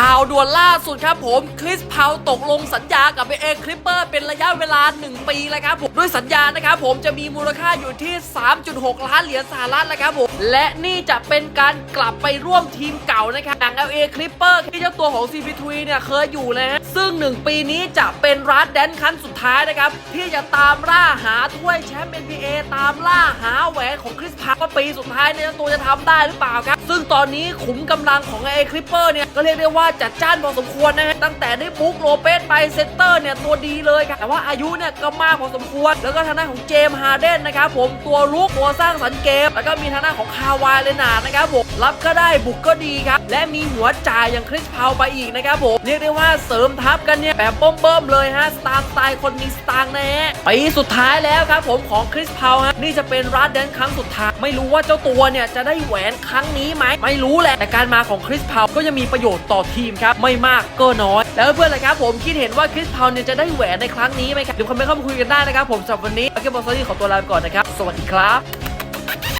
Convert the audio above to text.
ข่าวด่วนล่าสุดครับผมคริสพาวตกลงสัญญากับเอคลิปเปอร์เป็นระยะเวลา 1 ปีแล้วครับผมด้วยสัญญานะครับผมจะมีมูลค่าอยู่ที่ 3.6 ล้านเหรียญสหรัฐแล้วครับผมและนี่จะเป็นการกลับไปร่วมทีมเก่านะครับอย่าง LA Clipper ที่เจ้าตัวของ CP3 เนี่ยเคยอยู่นะฮะซึ่ง 1 ปีนี้จะเป็นรัดแดนขั้นสุดท้ายนะครับที่จะตามล่าหาถ้ว มป์ NBA ตามล่าหาแหวนของคริสพาวว่าปีสุดท้ายเนี่ยตัวจะทำได้หรือเปล่าครับ ซึ่งตอนนี้ขุมกำลังของ LA Clipper เนี่ย ก็เรียกได้ว่าจัดจ้านพอสมควรนะฮะตั้งแต่ได้บุ๊กโลเปสไปเซนเตอร์เนี่ย ตัวดีเลยครับแต่ว่าอายุเนี่ยก็มากพอสมควร แล้วก็ทางด้านของเจมส์ฮาร์เดนนะครับผมตัวลุกตัวสร้างสรรค์เกม แล้วก็มีทางด้านของคาวายเลนาดนะครับผมรับก็ได้บุกก็ดีครับและมีหัวจ่ายอย่างคริสพาวไปอีกนะครับผมเรียกได้ว่าเสริมทัพกันเนี่ยแบบเบิ่มๆเลยฮะสตาร์สไตล์คนมีสตางค์นะฮะปีสุดท้ายแล้วครับผมของคริสพาวฮะนี่จะเป็นรัดแดนครั้งสุดท้ายไม่รู้ว่าเจ้าตัวเนี่ยจะได้แหวนครั้งนี้ไหมไม่รู้แหละแต่การมาของคริสพาวก็ยังมีประโยชน์ต่อทีมครับไม่มากก็น้อย แล้วเพื่อนๆเลยครับผมคิดเห็นว่าคริสพาวเนี่ยจะได้แหวนในครั้งนี้ไหมครับเดี๋ยวคอมเมนต์เข้ามาคุยกันได้นะครับผมสำหรับวันนี้โอเคบอลซอรี่ขอตัวลาไปก่อนนะครับสวัสดีครับ